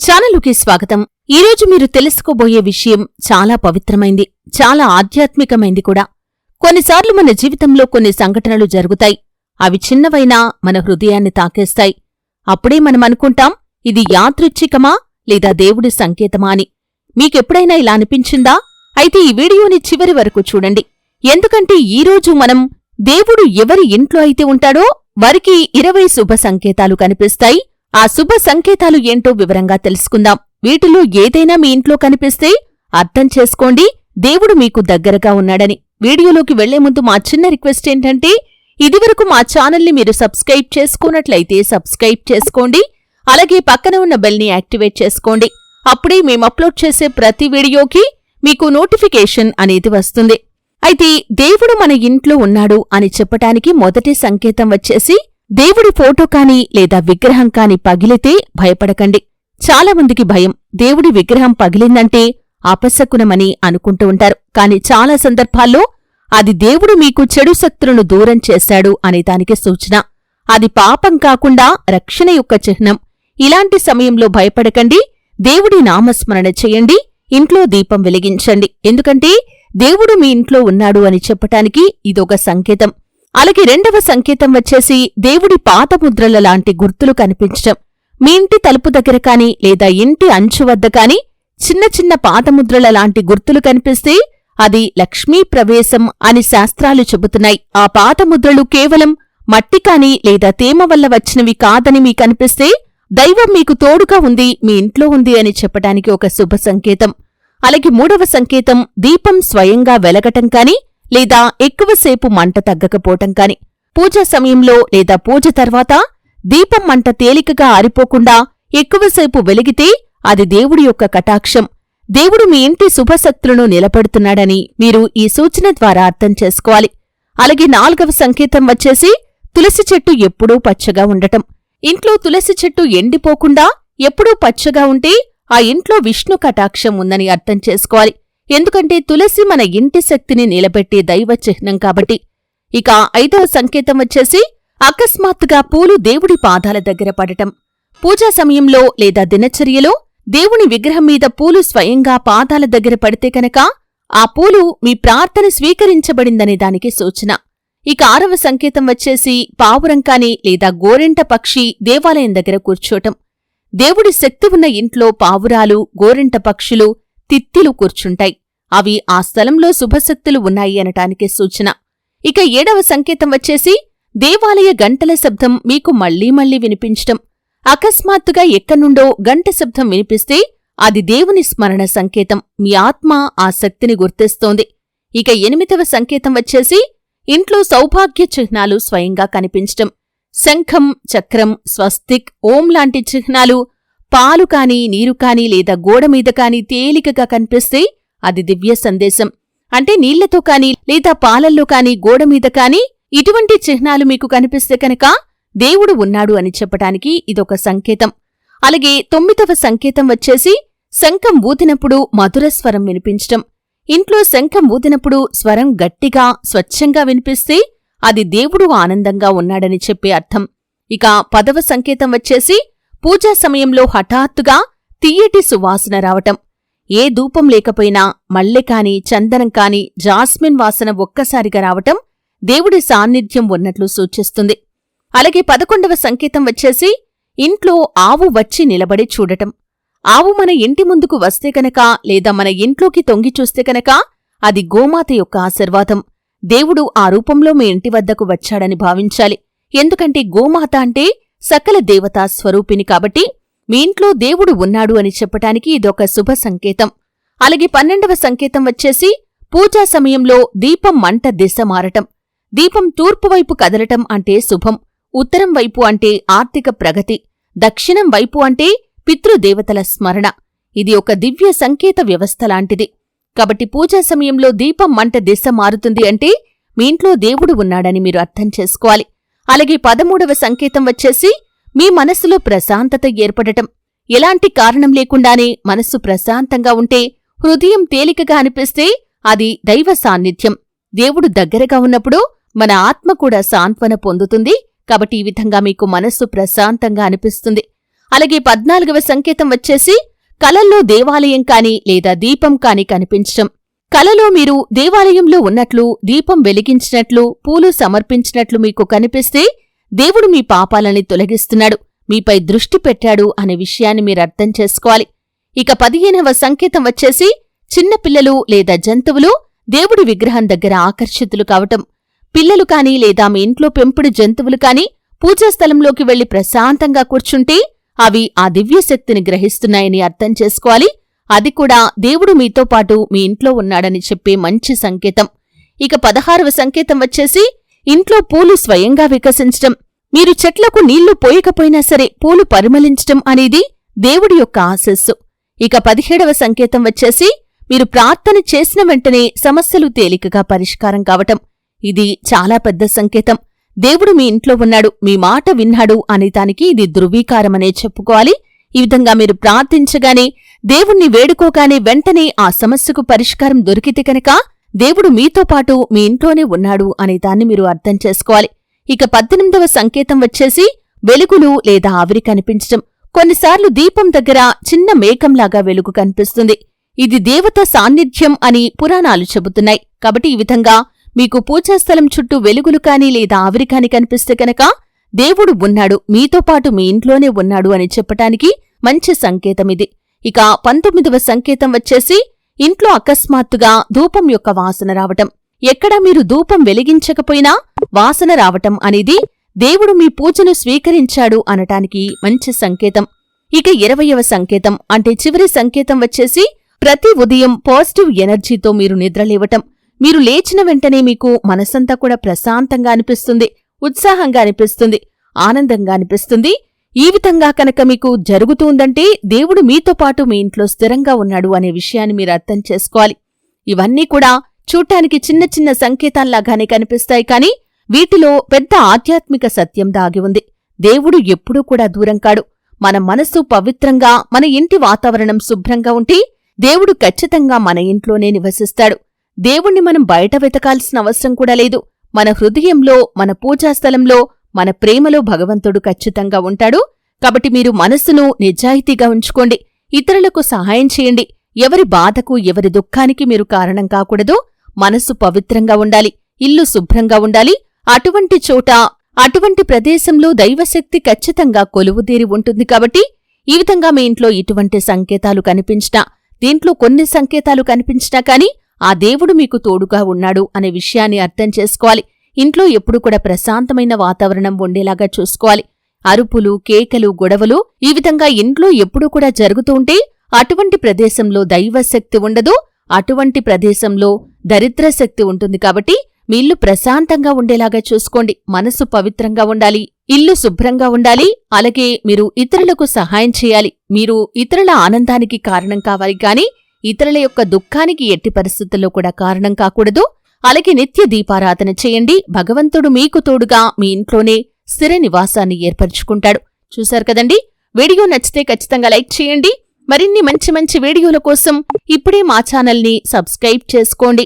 ఛానలుకి స్వాగతం. ఈరోజు మీరు తెలుసుకోబోయే విషయం చాలా పవిత్రమైంది చాలా ఆధ్యాత్మికమైంది కూడా. కొన్నిసార్లు మన జీవితంలో కొన్ని సంఘటనలు జరుగుతాయి. అవి చిన్నవైనా మన హృదయాన్ని తాకేస్తాయి. అప్పుడే మనం అనుకుంటాం ఇది యాదృచ్ఛికమా లేదా దేవుడి సంకేతమా అని. మీకెప్పుడైనా ఇలా అనిపించిందా? అయితే ఈ వీడియోని చివరి వరకు చూడండి. ఎందుకంటే ఈరోజు మనం దేవుడు ఎవరి ఇంట్లో అయితే ఉంటాడో వారికి ఇరవై శుభ సంకేతాలు కనిపిస్తాయి. ఆ శుభ సంకేతాలు ఏంటో వివరంగా తెలుసుకుందాం. వీటిలో ఏదైనా మీ ఇంట్లో కనిపిస్తే అర్థం చేసుకోండి. దేవుడు మీకు దగ్గరగా ఉన్నాడని. వీడియోలోకి వెళ్ళే ముందు మా చిన్న రిక్వెస్ట్ ఏంటంటే ఇదివరకు మా ఛానల్ని మీరు సబ్స్క్రైబ్ చేసుకున్నట్లయితే సబ్స్క్రైబ్ చేసుకోండి. అలాగే పక్కన ఉన్న బెల్ని యాక్టివేట్ చేసుకోండి. అప్పుడే మేము అప్లోడ్ చేసే ప్రతి వీడియోకి మీకు నోటిఫికేషన్ అనేది వస్తుంది. అయితే దేవుడు మన ఇంట్లో ఉన్నాడు అని చెప్పటానికి మొదటి సంకేతం వచ్చేసి దేవుడి ఫోటో కాని లేదా విగ్రహం కాని పగిలితే భయపడకండి. చాలామందికి భయం. దేవుడి విగ్రహం పగిలిందంటే అపశకునమని అనుకుంటూ ఉంటారు. కాని చాలా సందర్భాల్లో అది దేవుడు మీకు చెడు శక్తులను దూరం చేశాడు అనే దానికి సూచన. అది పాపం కాకుండా రక్షణ యొక్క చిహ్నం. ఇలాంటి సమయంలో భయపడకండి. దేవుడి నామస్మరణ చేయండి. ఇంట్లో దీపం వెలిగించండి. ఎందుకంటే దేవుడు మీ ఇంట్లో ఉన్నాడు అని చెప్పటానికి ఇదొక సంకేతం. అలాగే రెండవ సంకేతం వచ్చేసి దేవుడి పాతముద్రల లాంటి గుర్తులు కనిపించటం. మీ ఇంటి తలుపు దగ్గర కానీ లేదా ఇంటి అంచు వద్ద కానీ చిన్న చిన్న పాతముద్రల లాంటి గుర్తులు కనిపిస్తే అది లక్ష్మీ ప్రవేశం అని శాస్త్రాలు చెబుతున్నాయి. ఆ పాతముద్రలు కేవలం మట్టి కాని లేదా తేమ వల్ల వచ్చినవి కాదని మీకనిపిస్తే దైవం మీకు తోడుగా ఉంది మీ ఇంట్లో ఉంది అని చెప్పటానికి ఒక శుభ సంకేతం. అలాగే మూడవ సంకేతం దీపం స్వయంగా వెలగటం కాని లేదా ఎక్కువసేపు మంట తగ్గకపోవటం కాని పూజ సమయంలో లేదా పూజ తర్వాత దీపం మంట తేలికగా ఆరిపోకుండా ఎక్కువసేపు వెలిగితే అది దేవుడి యొక్క కటాక్షం. దేవుడు మీ ఇంటి శుభశక్తులను నిలబెడుతున్నాడని మీరు ఈ సూచన ద్వారా అర్థం చేసుకోవాలి. అలాగే నాలుగవ సంకేతం వచ్చేసి తులసి చెట్టు ఎప్పుడూ పచ్చగా ఉండటం. ఇంట్లో తులసి చెట్టు ఎండిపోకుండా ఎప్పుడూ పచ్చగా ఉంటే ఆ ఇంట్లో విష్ణు కటాక్షం ఉందని అర్థం చేసుకోవాలి. ఎందుకంటే తులసి మన ఇంటి శక్తిని నిలబెట్టే దైవ చిహ్నం కాబట్టి. ఇక ఐదవ సంకేతం వచ్చేసి అకస్మాత్తుగా పూలు దేవుడి పాదాల దగ్గర పడటం. పూజా సమయంలో లేదా దినచర్యలో దేవుని విగ్రహం మీద పూలు స్వయంగా పాదాల దగ్గర పడితే కనుక ఆ పూలు మీ ప్రార్థన స్వీకరించబడిందనే దానికి సూచన. ఇక ఆరవ సంకేతం వచ్చేసి పావురంకాని లేదా గోరెంట పక్షి దేవాలయం దగ్గర కూర్చోటం. దేవుడి శక్తి ఉన్న ఇంట్లో పావురాలు గోరెంట పక్షులు తిత్తిలు కూర్చుంటాయి. అవి ఆ స్థలంలో శుభశక్తులు ఉన్నాయి అనటానికి సూచన. ఇక ఏడవ సంకేతం వచ్చేసి దేవాలయ గంటల శబ్దం మీకు మళ్ళీ మళ్ళీ వినిపించటం. అకస్మాత్తుగా ఎక్కనుండో గంట శబ్దం వినిపిస్తే అది దేవుని స్మరణ సంకేతం. మీ ఆత్మ ఆ శక్తిని గుర్తిస్తోంది. ఇక ఎనిమిదవ సంకేతం వచ్చేసి ఇంట్లో సౌభాగ్య చిహ్నాలు స్వయంగా కనిపించటం. శంఖం చక్రం స్వస్తిక్ ఓం లాంటి చిహ్నాలు పాలు కానీ నీరు కానీ లేదా గోడమీద కానీ తేలికగా కనిపిస్తే అది దివ్య సందేశం. అంటే నీళ్ళతో కానీ లేదా పాలల్లో కాని గోడమీద కాని ఇటువంటి చిహ్నాలు మీకు కనిపిస్తే కనుక దేవుడు ఉన్నాడు అని చెప్పటానికి ఇదొక సంకేతం. అలాగే తొమ్మిదవ సంకేతం వచ్చేసి శంఖం ఊదినప్పుడు మధుర స్వరం వినిపించటం. ఇంట్లో శంఖం ఊదినప్పుడు స్వరం గట్టిగా స్వచ్ఛంగా వినిపిస్తే అది దేవుడు ఆనందంగా ఉన్నాడని చెప్పే అర్థం. ఇక పదవ సంకేతం వచ్చేసి పూజా సమయంలో హఠాత్తుగా తియ్యటి సువాసన రావటం. ఏ ధూపం లేకపోయినా మల్లె కాని చందనం కాని జాస్మిన్ వాసన ఒక్కసారిగా రావటం దేవుడి సాన్నిధ్యం ఉన్నట్లు సూచిస్తుంది. అలాగే పదకొండవ సంకేతం వచ్చేసి ఇంట్లో ఆవు వచ్చి నిలబడి చూడటం. ఆవు మన ఇంటి ముందుకు వస్తే కనుక లేదా మన ఇంట్లోకి తొంగి చూస్తే కనుక అది గోమాత యొక్క ఆశీర్వాదం. దేవుడు ఆ రూపంలో మీ ఇంటి వద్దకు వచ్చాడని భావించాలి. ఎందుకంటే గోమాత అంటే సకల దేవతా స్వరూపిణి కాబట్టి మీ ఇంట్లో దేవుడు ఉన్నాడు అని చెప్పటానికి ఇదొక శుభ సంకేతం. అలాగే పన్నెండవ సంకేతం వచ్చేసి పూజా సమయంలో దీపం మంట దిశ మారటం. దీపం తూర్పువైపు కదలటం అంటే శుభం ఉత్తరం వైపు అంటే ఆర్థిక ప్రగతి దక్షిణం వైపు అంటే పితృదేవతల స్మరణ. ఇది ఒక దివ్య సంకేత వ్యవస్థ లాంటిది. కాబట్టి పూజా సమయంలో దీపం మంట దిశ మారుతుంది అంటే మీ ఇంట్లో దేవుడు ఉన్నాడని మీరు అర్థం చేసుకోవాలి. అలాగే పదమూడవ సంకేతం వచ్చేసి మీ మనసులో ప్రశాంతత ఏర్పడటం. ఎలాంటి కారణం లేకుండానే మనస్సు ప్రశాంతంగా ఉంటే హృదయం తేలికగా అనిపిస్తే అది దైవ సాన్నిధ్యం. దేవుడు దగ్గరగా ఉన్నప్పుడు మన ఆత్మ కూడా సాంత్వన పొందుతుంది. కాబట్టి ఈ విధంగా మీకు మనస్సు ప్రశాంతంగా అనిపిస్తుంది. అలాగే పద్నాలుగవ సంకేతం వచ్చేసి కలల్లో దేవాలయం కాని లేదా దీపం కాని కనిపించటం. కలలో మీరు దేవాలయంలో ఉన్నట్లు దీపం వెలిగించినట్లు పూలు సమర్పించినట్లు మీకు కనిపిస్తే దేవుడు మీ పాపాలని తొలగిస్తున్నాడు మీపై దృష్టి పెట్టాడు అనే విషయాన్ని మీరు అర్థం చేసుకోవాలి. ఇక పదిహేనవ సంకేతం వచ్చేసి చిన్నపిల్లలు లేదా జంతువులు దేవుడి విగ్రహం దగ్గర ఆకర్షితులు కావటం. పిల్లలు కాని లేదా మీ ఇంట్లో పెంపుడు జంతువులు కాని పూజాస్థలంలోకి వెళ్ళి ప్రశాంతంగా కూర్చుంటే అవి ఆ దివ్యశక్తిని గ్రహిస్తున్నాయని అర్థం చేసుకోవాలి. అది కూడా దేవుడు మీతో పాటు మీ ఇంట్లో ఉన్నాడని చెప్పే మంచి సంకేతం. ఇక పదహారవ సంకేతం వచ్చేసి ఇంట్లో పూలు స్వయంగా వికసించటం మీరు చెట్లకు నీళ్ళు పోయకపోయినా సరే పూలు పరిమళించటం అనేది దేవుడి యొక్క ఆశస్సు. ఇక పదిహేడవ సంకేతం వచ్చేసి మీరు ప్రార్థన చేసిన వెంటనే సమస్యలు తేలికగా పరిష్కారం కావటం. ఇది చాలా పెద్ద సంకేతం. దేవుడు మీ ఇంట్లో ఉన్నాడు మీ మాట విన్నాడు అనే దానికి ఇది ధృవీకారమనే చెప్పుకోవాలి. ఈ విధంగా మీరు ప్రార్థించగానే దేవుణ్ణి వేడుకోగానే వెంటనే ఆ సమస్యకు పరిష్కారం దొరికితే కనుక దేవుడు మీతో పాటు మీ ఇంట్లోనే ఉన్నాడు అనే దాన్ని మీరు అర్థం చేసుకోవాలి. ఇక పద్దెనిమిదవ సంకేతం వచ్చేసి వెలుగులు లేదా ఆవిరి కనిపించటం. కొన్నిసార్లు దీపం దగ్గర చిన్న మేఘంలాగా వెలుగు కనిపిస్తుంది. ఇది దేవత సాన్నిధ్యం అని పురాణాలు చెబుతున్నాయి. కాబట్టి ఈ విధంగా మీకు పూజాస్థలం చుట్టూ వెలుగులు కానీ లేదా ఆవిరి కానీ కనిపిస్తే కనుక దేవుడు ఉన్నాడు మీతో పాటు మీ ఇంట్లోనే ఉన్నాడు అని చెప్పటానికి మంచి సంకేతం ఇది. ఇక పంతొమ్మిదవ సంకేతం వచ్చేసి ఇంట్లో అకస్మాత్తుగా ధూపం యొక్క వాసన రావటం. ఎక్కడా మీరు ధూపం వెలిగించకపోయినా వాసన రావటం అనేది దేవుడు మీ పూజను స్వీకరించాడు అనటానికి మంచి సంకేతం. ఇక ఇరవయవ సంకేతం అంటే చివరి సంకేతం వచ్చేసి ప్రతి ఉదయం పాజిటివ్ ఎనర్జీతో మీరు నిద్రలేవటం మీరు లేచిన వెంటనే మీకు మనసంతా కూడా ప్రశాంతంగా అనిపిస్తుంది ఉత్సాహంగా అనిపిస్తుంది ఆనందంగా అనిపిస్తుంది. ఈ విధంగా కనుక మీకు జరుగుతుందంటే దేవుడు మీతో పాటు మీ ఇంట్లో స్థిరంగా ఉన్నాడు అనే విషయాన్ని మీరు అర్థం చేసుకోవాలి. ఇవన్నీ కూడా చూడటానికి చిన్న చిన్న సంకేతాల్లాగానే కనిపిస్తాయి కాని వీటిలో పెద్ద ఆధ్యాత్మిక సత్యం దాగి ఉంది. దేవుడు ఎప్పుడూ కూడా దూరం కాడు. మన మనస్సు పవిత్రంగా మన ఇంటి వాతావరణం శుభ్రంగా ఉంటే దేవుడు ఖచ్చితంగా మన ఇంట్లోనే నివసిస్తాడు. దేవుణ్ణి మనం బయట వెతకాల్సిన అవసరం కూడా లేదు. మన హృదయంలో మన పూజాస్థలంలో మన ప్రేమలో భగవంతుడు ఖచ్చితంగా ఉంటాడు. కాబట్టి మీరు మనస్సును నిజాయితీగా ఉంచుకోండి. ఇతరులకు సహాయం చేయండి. ఎవరి బాధకు ఎవరి దుఃఖానికి మీరు కారణం కాకూడదు. మనస్సు పవిత్రంగా ఉండాలి. ఇల్లు శుభ్రంగా ఉండాలి. అటువంటి చోట అటువంటి ప్రదేశంలో దైవశక్తి ఖచ్చితంగా కొలువుదీరి ఉంటుంది కాబట్టి ఈ విధంగా మీ ఇంట్లో ఇటువంటి సంకేతాలు కనిపించినా దీంట్లో కొన్ని సంకేతాలు కనిపించినా కానీ ఆ దేవుడు మీకు తోడుగా ఉన్నాడు అనే విషయాన్ని అర్థం చేసుకోవాలి. ఇంట్లో ఎప్పుడు కూడా ప్రశాంతమైన వాతావరణం ఉండేలాగా చూసుకోవాలి. అరుపులు కేకలు గొడవలు ఈ విధంగా ఇంట్లో ఎప్పుడూ కూడా జరుగుతూ ఉంటే అటువంటి ప్రదేశంలో దైవశక్తి ఉండదు. అటువంటి ప్రదేశంలో దరిద్రశక్తి ఉంటుంది కాబట్టి మీ ఇల్లు ప్రశాంతంగా ఉండేలాగా చూసుకోండి. మనసు పవిత్రంగా ఉండాలి. ఇల్లు శుభ్రంగా ఉండాలి. అలాగే మీరు ఇతరులకు సహాయం చేయాలి. మీరు ఇతరుల ఆనందానికి కారణం కావాలి కానీ ఇతరుల యొక్క దుఃఖానికి ఎట్టి పరిస్థితుల్లో కూడా కారణం కాకూడదు. అలాగే నిత్య దీపారాధన చేయండి. భగవంతుడు మీకు తోడుగా మీ ఇంట్లోనే స్థిర నివాసాన్ని ఏర్పరచుకుంటాడు. చూశారు కదండి? వీడియో నచ్చితే ఖచ్చితంగా లైక్ చేయండి. మరిన్ని మంచి మంచి వీడియోల కోసం ఇప్పుడే మా ఛానల్ని సబ్స్క్రైబ్ చేసుకోండి.